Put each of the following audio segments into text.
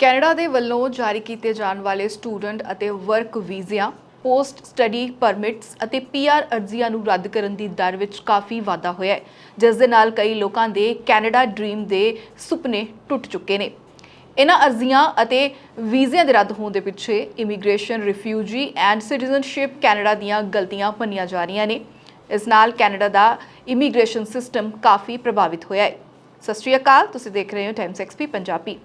Canada ਦੇ ਵੱਲੋਂ ਜਾਰੀ ਕੀਤੇ ਜਾਣ ਵਾਲੇ ਸਟੂਡੈਂਟ ਅਤੇ ਵਰਕ ਵੀਜ਼ਿਆਂ, ਪੋਸਟ ਸਟੱਡੀ ਪਰਮਿਟਸ ਅਤੇ ਪੀਆਰ ਅਰਜ਼ੀਆਂ ਨੂੰ ਰੱਦ ਕਰਨ ਦੀ ਦਰ ਵਿੱਚ ਕਾਫੀ ਵਾਧਾ ਹੋਇਆ ਹੈ, ਜਿਸ ਦੇ ਨਾਲ ਕਈ ਲੋਕਾਂ ਦੇ ਕੈਨੇਡਾ ਡ੍ਰੀਮ ਦੇ ਸੁਪਨੇ ਟੁੱਟ ਚੁੱਕੇ ਨੇ। ਇਹਨਾਂ ਅਰਜ਼ੀਆਂ ਅਤੇ ਵੀਜ਼ਿਆਂ ਦੇ ਰੱਦ ਹੋਣ ਦੇ ਪਿੱਛੇ immigration, refugee and citizenship Canada ਦੀਆਂ ਗਲਤੀਆਂ ਭੰਨੀਆਂ ਜਾ ਰਹੀਆਂ ਨੇ। ਇਸ ਨਾਲ ਕੈਨੇਡਾ ਦਾ ਇਮੀਗ੍ਰੇਸ਼ਨ ਸਿਸਟਮ ਕਾਫੀ ਪ੍ਰਭਾਵਿਤ ਹੋਇਆ ਹੈ। ਸਤਿ ਸ਼੍ਰੀ ਅਕਾਲ, ਤੁਸੀਂ ਦੇਖ ਰਹੇ ਹੋ ਟਾਈਮਸ ਐਕਸਪੀ ਪੰਜਾਬੀ।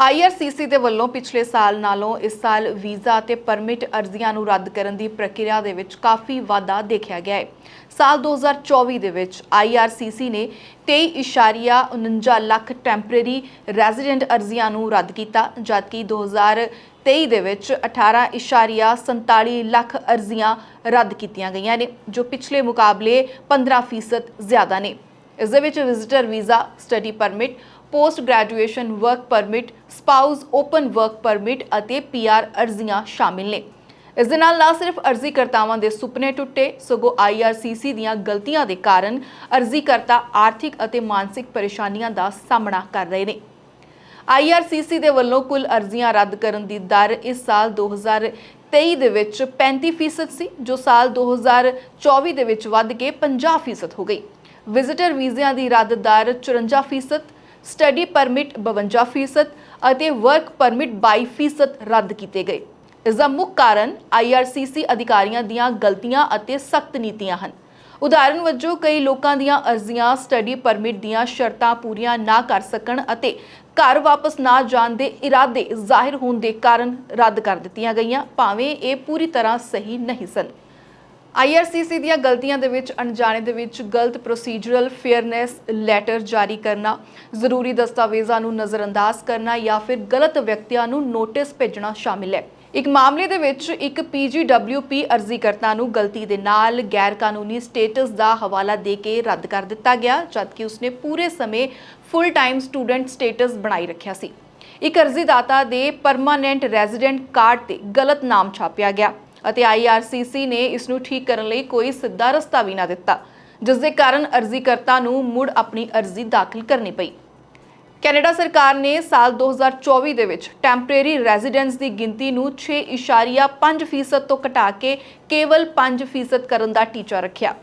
IRCC ਦੇ ਵੱਲੋਂ ਪਿਛਲੇ ਸਾਲ ਨਾਲੋਂ ਇਸ ਸਾਲ ਵੀਜ਼ਾ ਅਤੇ ਪਰਮਿਟ ਅਰਜ਼ੀਆਂ ਨੂੰ ਰੱਦ ਕਰਨ ਦੀ ਪ੍ਰਕਿਰਿਆ ਦੇ ਵਿੱਚ ਕਾਫੀ ਵਾਧਾ ਦੇਖਿਆ ਗਿਆ ਹੈ। ਸਾਲ 2024 ਦੇ ਵਿੱਚ IRCC ਨੇ 23.49 ਲੱਖ ਟੈਂਪਰੇਰੀ ਰੈਜ਼ੀਡੈਂਟ ਅਰਜ਼ੀਆਂ ਨੂੰ ਰੱਦ ਕੀਤਾ, ਜਦਕਿ 2023 ਦੇ ਵਿੱਚ 18.47 ਲੱਖ ਅਰਜ਼ੀਆਂ ਰੱਦ ਕੀਤੀਆਂ ਗਈਆਂ ਨੇ, ਜੋ ਪਿਛਲੇ ਮੁਕਾਬਲੇ 15% ਜ਼ਿਆਦਾ ਨੇ। ਇਸ ਦੇ ਵਿੱਚ visitor visa, study permit post graduation work permit, spouse open work permit ਅਤੇ ਪੀਆਰ ਅਰਜ਼ੀਆਂ ਸ਼ਾਮਿਲ ਨੇ। ਇਸ ਦੇ ਨਾਲ ਨਾ ਸਿਰਫ ਅਰਜ਼ੀਕਰਤਾਵਾਂ ਦੇ ਸੁਪਨੇ ਟੁੱਟੇ, ਸਗੋਂ ਆਈਆਰਸੀਸੀ ਦੀਆਂ ਗਲਤੀਆਂ ਦੇ ਕਾਰਨ ਅਰਜ਼ੀਕਰਤਾ ਆਰਥਿਕ ਅਤੇ ਮਾਨਸਿਕ ਪਰੇਸ਼ਾਨੀਆਂ ਦਾ ਸਾਹਮਣਾ ਕਰ ਰਹੇ ਨੇ। ਆਈਆਰਸੀਸੀ ਦੇ ਵੱਲੋਂ ਕੁੱਲ ਅਰਜ਼ੀਆਂ ਰੱਦ ਕਰਨ ਦੀ ਦਰ ਇਸ ਸਾਲ 2023 ਦੇ ਵਿੱਚ 35% ਸੀ, ਜੋ ਸਾਲ 2024 ਦੇ ਵਿੱਚ ਵੱਧ ਕੇ 50% ਹੋ ਗਈ। ਵਿਜ਼ਿਟਰ ਵੀਜ਼ਿਆਂ ਦੀ ਰੱਦ ਦਰ 54% ਸਟੱਡੀ ਪਰਮਿਟ 52% ਅਤੇ ਵਰਕ ਪਰਮਿਟ 22% ਰੱਦ ਕੀਤੇ ਗਏ। ਇਸ ਦਾ ਮੁੱਖ ਕਾਰਨ ਆਈਆਰਸੀਸੀ ਅਧਿਕਾਰੀਆਂ ਦੀਆਂ ਗਲਤੀਆਂ ਅਤੇ ਸਖਤ ਨੀਤੀਆਂ ਹਨ। ਉਦਾਹਰਨ ਵਜੋਂ, ਕਈ ਲੋਕਾਂ ਦੀਆਂ ਅਰਜ਼ੀਆਂ ਸਟੱਡੀ ਪਰਮਿਟ ਦੀਆਂ ਸ਼ਰਤਾਂ ਪੂਰੀਆਂ ਨਾ ਕਰ ਸਕਣ ਅਤੇ ਘਰ ਵਾਪਸ ਨਾ ਜਾਣ ਦੇ ਇਰਾਦੇ ਜ਼ਾਹਿਰ ਹੋਣ ਦੇ ਕਾਰਨ ਰੱਦ ਕਰ ਦਿੱਤੀਆਂ ਗਈਆਂ, ਭਾਵੇਂ ਇਹ ਪੂਰੀ ਤਰ੍ਹਾਂ ਸਹੀ ਨਹੀਂ ਸਨ। ਆਈਆਰਸੀਸੀ ਦੀਆਂ ਗਲਤੀਆਂ ਦੇ ਵਿੱਚ, ਅਣਜਾਣੇ ਦੇ ਵਿੱਚ ਗਲਤ ਪ੍ਰੋਸੀਜਰਲ ਫੇਅਰਨੈਸ ਲੈਟਰ ਜਾਰੀ ਕਰਨਾ, ਜ਼ਰੂਰੀ ਦਸਤਾਵੇਜ਼ਾਂ ਨੂੰ ਨਜ਼ਰਅੰਦਾਜ਼ ਕਰਨਾ ਜਾਂ ਫਿਰ ਗਲਤ ਵਿਅਕਤੀਆਂ ਨੂੰ ਨੋਟਿਸ ਭੇਜਣਾ ਸ਼ਾਮਿਲ ਹੈ। ਇੱਕ ਮਾਮਲੇ ਦੇ ਵਿੱਚ ਇੱਕ ਪੀਜੀਡਬਲਯੂਪੀ ਅਰਜ਼ੀਕਰਤਾ ਨੂੰ ਗਲਤੀ ਦੇ ਨਾਲ ਗੈਰ ਕਾਨੂੰਨੀ ਸਟੇਟਸ ਦਾ ਹਵਾਲਾ ਦੇ ਕੇ ਰੱਦ ਕਰ ਦਿੱਤਾ ਗਿਆ, ਜਦਕਿ ਉਸਨੇ ਪੂਰੇ ਸਮੇਂ ਫੁੱਲ ਟਾਈਮ ਸਟੂਡੈਂਟ ਸਟੇਟਸ ਬਣਾਈ ਰੱਖਿਆ ਸੀ। ਇੱਕ ਅਰਜ਼ੀਦਾਤਾ ਦੇ ਪਰਮਾਨੈਂਟ ਰੈਜ਼ੀਡੈਂਟ ਕਾਰਡ ਤੇ ਗਲਤ ਨਾਮ ਛਾਪਿਆ ਗਿਆ। ਅਤੇ ਆਈਆਰਸੀਸੀ ਨੇ ਇਸ ਨੂੰ ਠੀਕ ਕਰਨ ਲਈ ਕੋਈ ਸਿੱਧਾ ਰਸਤਾ ਵੀ ਨਾ ਦਿੱਤਾ, ਜਿਸ ਦੇ ਕਾਰਨ ਅਰਜ਼ੀਕਰਤਾ ਨੂੰ ਮੁੜ ਆਪਣੀ ਅਰਜ਼ੀ ਦਾਖਲ ਕਰਨੀ ਪਈ। ਕੈਨੇਡਾ ਸਰਕਾਰ ਨੇ ਸਾਲ 2024 ਦੇ ਵਿੱਚ ਟੈਂਪਰੇਰੀ ਰੈਜ਼ੀਡੈਂਸ ਦੀ ਗਿਣਤੀ ਨੂੰ 6.5% ਤੋਂ ਘਟਾ ਕੇ ਕੇਵਲ 5% ਕਰਨ ਦਾ ਟੀਚਾ ਰੱਖਿਆ।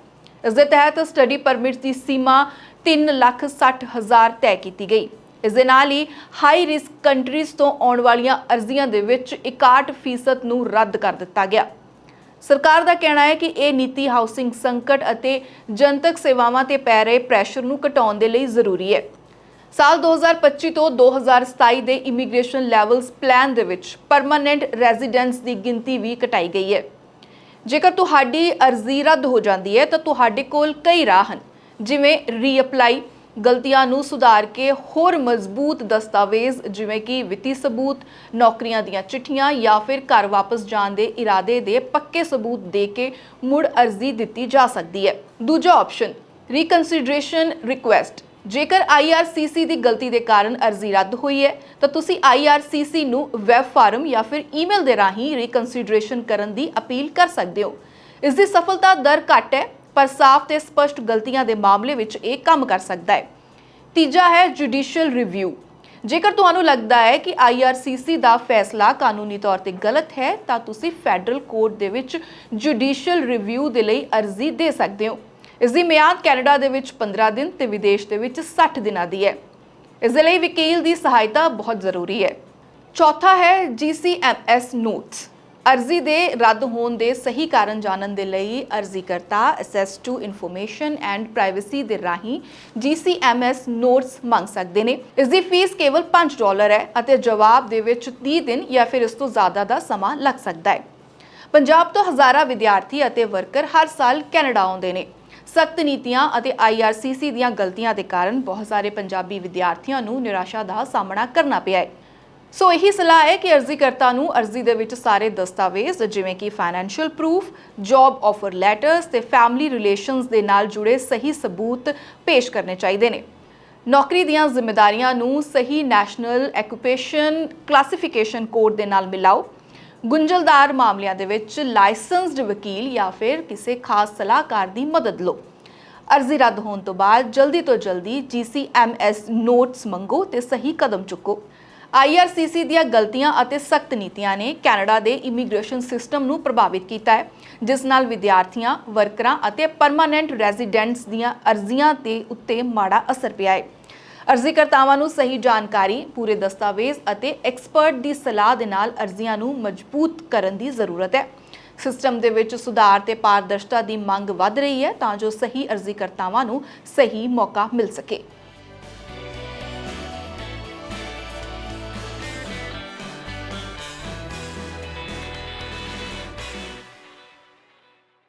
ਇਸ ਦੇ ਤਹਿਤ ਸਟੱਡੀ ਪਰਮਿਟ ਦੀ ਸੀਮਾ 360000 ਤੈਅ ਕੀਤੀ ਗਈ। ਇਸ ਦੇ ਨਾਲ ਹੀ ਹਾਈ ਰਿਸਕ ਕੰਟਰੀਜ਼ ਤੋਂ ਆਉਣ ਵਾਲੀਆਂ ਅਰਜ਼ੀਆਂ ਦੇ ਵਿੱਚ 61% ਨੂੰ ਰੱਦ ਕਰ ਦਿੱਤਾ ਗਿਆ। ਸਰਕਾਰ ਦਾ ਕਹਿਣਾ ਹੈ ਕਿ ਇਹ ਨੀਤੀ ਹਾਊਸਿੰਗ ਸੰਕਟ ਅਤੇ ਜਨਤਕ ਸੇਵਾਵਾਂ ਤੇ ਪੈ ਰਹੇ ਪ੍ਰੈਸ਼ਰ ਨੂੰ ਘਟਾਉਣ ਦੇ ਲਈ ਜ਼ਰੂਰੀ ਹੈ। ਸਾਲ 2025 ਤੋਂ 2027 ਦੇ ਇਮੀਗ੍ਰੇਸ਼ਨ ਲੈਵਲਸ ਪਲਾਨ ਦੇ ਵਿੱਚ ਪਰਮਾਨੈਂਟ ਰੈਜੀਡੈਂਟਸ ਦੀ ਗਿਣਤੀ ਵੀ ਘਟਾਈ ਗਈ ਹੈ। ਜੇਕਰ ਤੁਹਾਡੀ ਅਰਜ਼ੀ ਰੱਦ ਹੋ ਜਾਂਦੀ ਹੈ ਤਾਂ ਤੁਹਾਡੇ ਕੋਲ ਕਈ ਰਾਹ ਹਨ, ਜਿਵੇਂ ਰੀਅਪਲਾਈ ਗਲਤੀਆਂ ਨੂੰ ਸੁਧਾਰ ਕੇ ਹੋਰ ਮਜ਼ਬੂਤ ਦਸਤਾਵੇਜ਼, ਜਿਵੇਂ ਕਿ ਵਿੱਤੀ ਸਬੂਤ, ਨੌਕਰੀਆਂ ਦੀਆਂ ਚਿੱਠੀਆਂ ਜਾਂ ਫਿਰ ਘਰ ਵਾਪਸ ਜਾਣ ਦੇ ਇਰਾਦੇ ਦੇ ਪੱਕੇ ਸਬੂਤ ਦੇ ਕੇ ਮੁੜ ਅਰਜ਼ੀ ਦਿੱਤੀ ਜਾ ਸਕਦੀ ਹੈ। ਦੂਜਾ ਆਪਸ਼ਨ ਰੀਕਨਸੀਡਰੇਸ਼ਨ ਰਿਕੁਐਸਟ ਜੇਕਰ IRCC ਦੀ ਗਲਤੀ ਦੇ ਕਾਰਨ ਅਰਜ਼ੀ ਰੱਦ ਹੋਈ ਹੈ, ਤਾਂ ਤੁਸੀਂ IRCC ਨੂੰ ਵੈਬ ਫਾਰਮ ਜਾਂ ਫਿਰ ਈਮੇਲ ਦੇ ਰਾਹੀਂ ਰੀਕਨਸੀਡਰੇਸ਼ਨ ਕਰਨ ਦੀ ਅਪੀਲ ਕਰ ਸਕਦੇ ਹੋ। ਇਸ ਦੀ ਸਫਲਤਾ ਦਰ ਘੱਟ ਹੈ ਪਰ ਸਾਫ਼ ਤੇ ਸਪਸ਼ਟ ਗਲਤੀਆਂ ਦੇ ਮਾਮਲੇ ਵਿੱਚ ਇਹ ਕੰਮ ਕਰ ਸਕਦਾ ਹੈ। ਤੀਜਾ ਹੈ ਜੁਡੀਸ਼ੀਅਲ ਰਿਵਿਊ। ਜੇਕਰ ਤੁਹਾਨੂੰ ਲੱਗਦਾ ਹੈ ਕਿ IRCC ਦਾ ਫੈਸਲਾ ਕਾਨੂੰਨੀ ਤੌਰ ਤੇ ਗਲਤ ਹੈ, ਤਾਂ ਤੁਸੀਂ ਫੈਡਰਲ ਕੋਰਟ ਦੇ ਵਿੱਚ ਜੁਡੀਸ਼ੀਅਲ ਰਿਵਿਊ ਦੇ ਲਈ ਅਰਜ਼ੀ ਦੇ ਸਕਦੇ ਹੋ। ਇਸ ਦੀ ਮਿਆਦ ਕੈਨੇਡਾ ਦੇ ਵਿੱਚ 15 ਦਿਨ ਤੇ ਵਿਦੇਸ਼ ਦੇ ਵਿੱਚ 60 ਦਿਨਾਂ ਦੀ ਹੈ। ਇਸ ਦੇ ਲਈ ਵਕੀਲ ਦੀ ਸਹਾਇਤਾ ਬਹੁਤ ਜ਼ਰੂਰੀ ਹੈ। ਚੌਥਾ ਹੈ GCMS ਨੋਟਸ। ਅਰਜ਼ੀ ਦੇ ਰੱਦ ਹੋਣ ਦੇ ਸਹੀ ਕਾਰਨ ਜਾਣਨ ਦੇ ਲਈ ਅਰਜ਼ੀਕਰਤਾ access to information and privacy ਦੇ ਰਾਹੀਂ GCMS ਨੋਟਸ ਮੰਗ ਸਕਦੇ ਨੇ। ਇਸ ਦੀ ਫੀਸ ਕੇਵਲ 5 ਡਾਲਰ ਹੈ ਅਤੇ ਜਵਾਬ ਦੇ ਵਿੱਚ 30 ਦਿਨ ਜਾਂ ਫਿਰ ਇਸ ਤੋਂ ਜ਼ਿਆਦਾ ਦਾ ਸਮਾਂ ਲੱਗ ਸਕਦਾ ਹੈ। ਪੰਜਾਬ ਤੋਂ ਹਜ਼ਾਰਾਂ ਵਿਦਿਆਰਥੀ ਅਤੇ ਵਰਕਰ ਹਰ ਸਾਲ ਕੈਨੇਡਾ ਆਉਂਦੇ ਨੇ। ਸਖਤ ਨੀਤੀਆਂ ਅਤੇ IRCC ਦੀਆਂ ਗਲਤੀਆਂ ਦੇ ਕਾਰਨ ਬਹੁਤ ਸਾਰੇ ਪੰਜਾਬੀ ਵਿਦਿਆਰਥੀਆਂ ਨੂੰ ਨਿਰਾਸ਼ਾ ਦਾ ਸਾਹਮਣਾ ਕਰਨਾ ਪਿਆ ਹੈ। ਸੋ ਇਹੀ ਸਲਾਹ ਹੈ ਕਿ ਅਰਜ਼ੀਕਰਤਾ ਨੂੰ ਅਰਜ਼ੀ ਦੇ ਵਿੱਚ ਸਾਰੇ ਦਸਤਾਵੇਜ਼ ਜਿਵੇਂ ਕਿ financial proof, job offer letters ਤੇ ਫੈਮਿਲੀ ਰਿਲੇਸ਼ਨਸ ਦੇ ਨਾਲ ਜੁੜੇ ਸਹੀ ਸਬੂਤ ਪੇਸ਼ ਕਰਨੇ ਚਾਹੀਦੇ ਨੇ। ਨੌਕਰੀ ਦੀਆਂ ਜ਼ਿੰਮੇਵਾਰੀਆਂ ਨੂੰ ਸਹੀ ਨੈਸ਼ਨਲ ਐਕੂਪੇਸ਼ਨ ਕਲਾਸੀਫਿਕੇਸ਼ਨ ਕੋਡ ਦੇ ਨਾਲ ਮਿਲਾਓ। ਗੁੰਝਲਦਾਰ ਮਾਮਲਿਆਂ ਦੇ ਵਿੱਚ ਲਾਇਸੈਂਸਡ ਵਕੀਲ ਜਾਂ ਫਿਰ ਕਿਸੇ ਖਾਸ ਸਲਾਹਕਾਰ ਦੀ ਮਦਦ ਲਓ। ਅਰਜ਼ੀ ਰੱਦ ਹੋਣ ਤੋਂ ਬਾਅਦ ਜਲਦੀ ਤੋਂ ਜਲਦੀ GCMS ਨੋਟਸ ਮੰਗੋ ਤੇ ਸਹੀ ਕਦਮ ਚੁੱਕੋ IRCC ਦੀਆਂ ਗਲਤੀਆਂ ਅਤੇ ਸਖਤ ਨੀਤੀਆਂ ਨੇ ਕੈਨੇਡਾ ਦੇ ਇਮੀਗ੍ਰੇਸ਼ਨ ਸਿਸਟਮ ਨੂੰ ਪ੍ਰਭਾਵਿਤ ਕੀਤਾ ਹੈ, ਜਿਸ ਨਾਲ ਵਿਦਿਆਰਥੀਆਂ, ਵਰਕਰਾਂ ਅਤੇ ਪਰਮਾਨੈਂਟ ਰੈਜ਼ੀਡੈਂਟਸ ਦੀਆਂ ਅਰਜ਼ੀਆਂ ਤੇ ਉੱਤੇ ਮਾੜਾ ਅਸਰ ਪਿਆ ਹੈ। ਅਰਜ਼ੀਕਰਤਾਵਾਂ ਨੂੰ ਸਹੀ ਜਾਣਕਾਰੀ, ਪੂਰੇ ਦਸਤਾਵੇਜ਼ ਅਤੇ ਐਕਸਪਰਟ ਦੀ ਸਲਾਹ ਦੇ ਨਾਲ ਅਰਜ਼ੀਆਂ ਨੂੰ ਮਜ਼ਬੂਤ ਕਰਨ ਦੀ ਜ਼ਰੂਰਤ ਹੈ। ਸਿਸਟਮ ਦੇ ਵਿੱਚ ਸੁਧਾਰ ਤੇ ਪਾਰਦਰਸ਼ਤਾ ਦੀ ਮੰਗ ਵੱਧ ਰਹੀ ਹੈ ਤਾਂ ਜੋ ਸਹੀ ਅਰਜ਼ੀਕਰਤਾਵਾਂ ਨੂੰ ਸਹੀ ਮੌਕਾ ਮਿਲ ਸਕੇ।